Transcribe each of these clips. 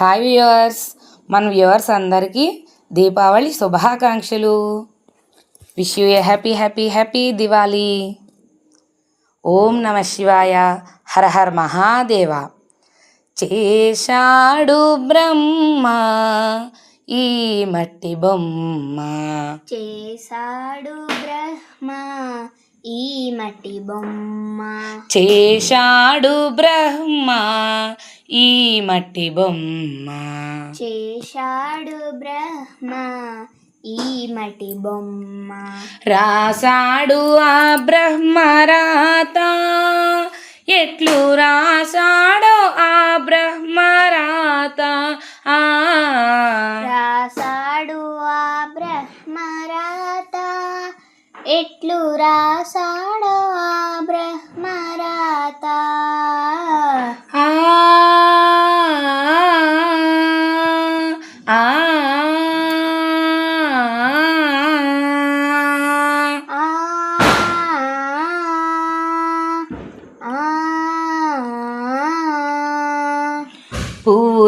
Hi viewers మన viewers అందరికీ దీపావళి శుభాకాంక్షలు. Wish you a happy happy happy Diwali Om నమ శివాయ. హర హర మహాదేవ. చేశాడు బ్రహ్మ ఈ మట్టి బొమ్మ. చేశాడు బ్రహ్మ ఈ మట్టి బొమ్మ. చేశాడు బ్రహ్మ ఈ మట్టి బొమ్మ. చేశాడు బ్రహ్మ ఈ మట్టి బొమ్మ. రాసాడు ఆ బ్రహ్మ రాత. ఎట్లు రాసాడో ఆ బ్రహ్మ రాత. ఆ. రాసాడు ఆ బ్రహ్మ రాత. ఎట్లు రాసాడో ఆ బ్రహ్మ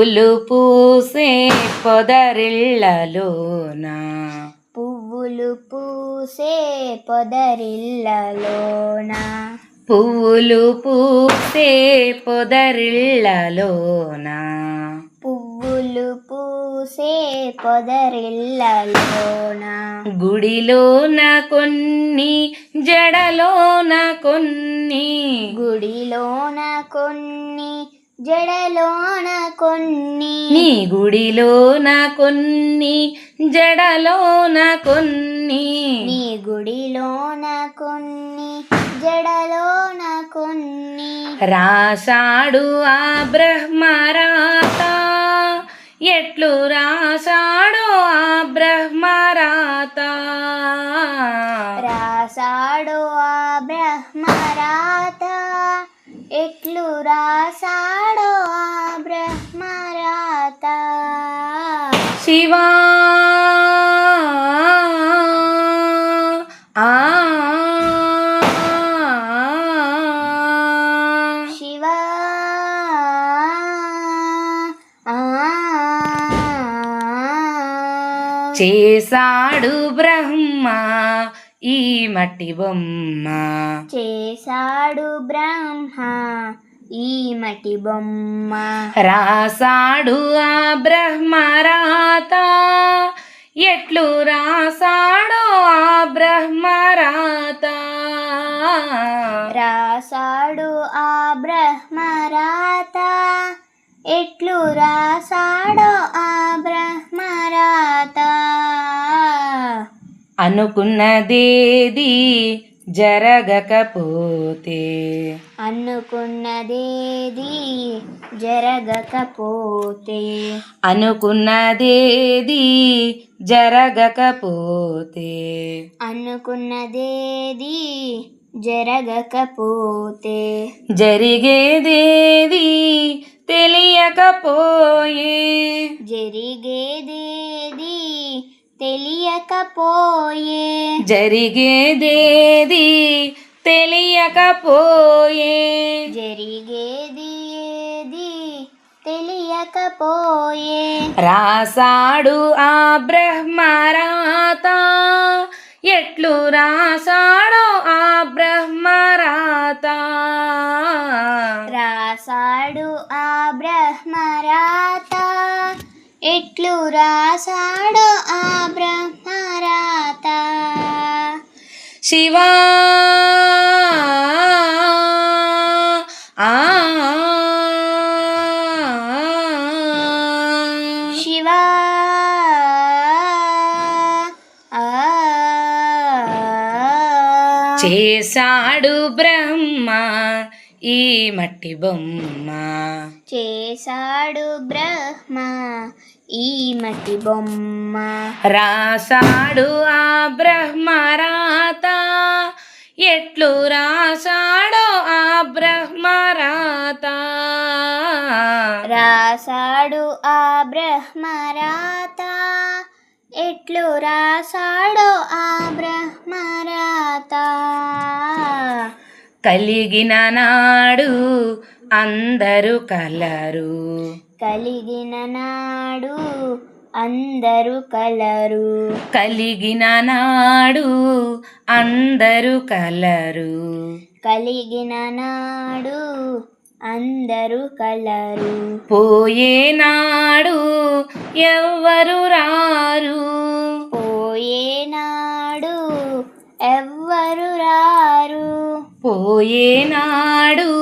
పూలు పూసే పొదరిళ్ళలోన. పువ్వులు పూసే పొదరిల్లలోన పువ్వులు పూసే పొదరిళ్ళలోన. పువ్వులు పూసే పొదరిల్లలోన గుడిలోన కొన్ని జడలోన కొన్ని. గుడిలోన కొన్ని జడలోన కొన్ని. నీ గుడిలోన కొన్ని జడలోన కొన్ని. నీ గుడిలోన కొన్ని జడలోన కొన్ని. రాసాడు ఆ బ్రహ్మరాత. ఎట్లు రాసాడో ఆ బ్రహ్మరాత. రాసాడు ఆ బ్రహ్మరాత. ఎట్లు రాసాడో ఆ బ్రహ్మరాత. శివా శివ ఆ చేసాడు బ్రహ్మ ఈ మట్టి బొమ్మ. చేశాడు బ్రహ్మ ఈ మటి బొమ్మ. రాసాడు ఆ బ్రహ్మరాత ఎట్లు రాసాడో ఆ బ్రహ్మరాత రాసాడు ఆ బ్రహ్మరాత ఎట్లు రాసాడో ఆ బ్రహ్మరాత అనుకున్నదేది జరగకపోతే. అనుకున్నదేది జరగకపోతే. అనుకున్నదేది జరగకపోతే. అనుకున్నదేది జరగకపోతే. జరిగేదేది తెలియకపోయే. జరిగేదేది తెలియకపోయే. జరిగేదేది తెలియకపోయే. జరిగేది ఏది తెలియకపోయే. రాసాడు ఆ బ్రహ్మరాత. ఎట్లు రాసాడో ఆ బ్రహ్మరాత. రాసాడు ఆ బ్రహ్మరాత. ఎట్లు రాసాడో ఆ బ్రహ్మరాత. శివా ఆ శివ చేశాడు బ్రహ్మ ఈ మట్టి బొమ్మ. చేశాడు బ్రహ్మ ఈ మట్టి బొమ్మ. రాసాడు ఆ బ్రహ్మరాత. ఎట్లు రాసాడో ఆ బ్రహ్మరాత. రాసాడు ఆ బ్రహ్మరాత. ఎట్లు రాసాడో ఆ బ్రహ్మరాత. కలిగిన నాడు అందరూ కలరు. కలిగిన నాడు అందరూ కలరు. కలిగిన నాడు అందరూ కలరు. కలిగిన నాడు అందరూ కలరు. పోయే నాడు ఎవ్వరు రారు. పోయే నాడు ఎవ్వరు రారు. పోయే నాడు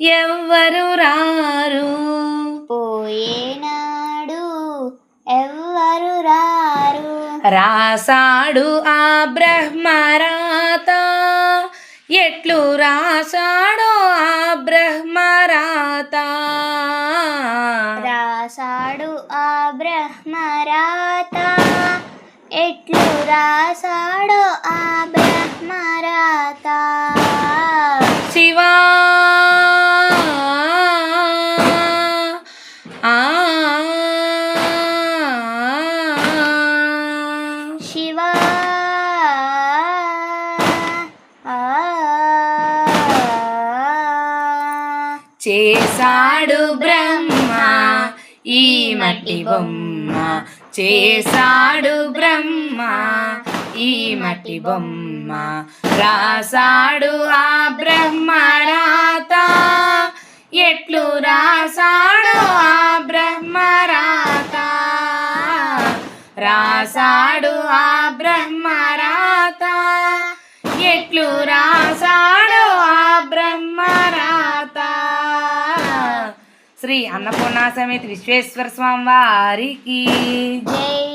ఎవ్వరు రారు. పోయే నాడు ఎవ్వరు రారు. రాసాడు ఆ బ్రహ్మరాత. ఎట్లు రాసాడో ఆ బ్రహ్మరాత. రాసాడు ఆ బ్రహ్మరాత. ఎట్లు రాసాడో ఆ బ్రహ్మరాత. చేసాడు బ్రహ్మ ఈ మట్టి బొమ్మ. చేసాడు బ్రహ్మ ఈ మట్టి బొమ్మ. రాసాడు ఆ బ్రహ్మ రాత. ఎట్లు రాసాడు ఆ బ్రహ్మ రాత. రాసాడు ఆ బ్రహ్మ రాత. ఎట్లు రాస అన్నపూర్ణ సమేత విశ్వేశ్వర స్వామి వారికి. జై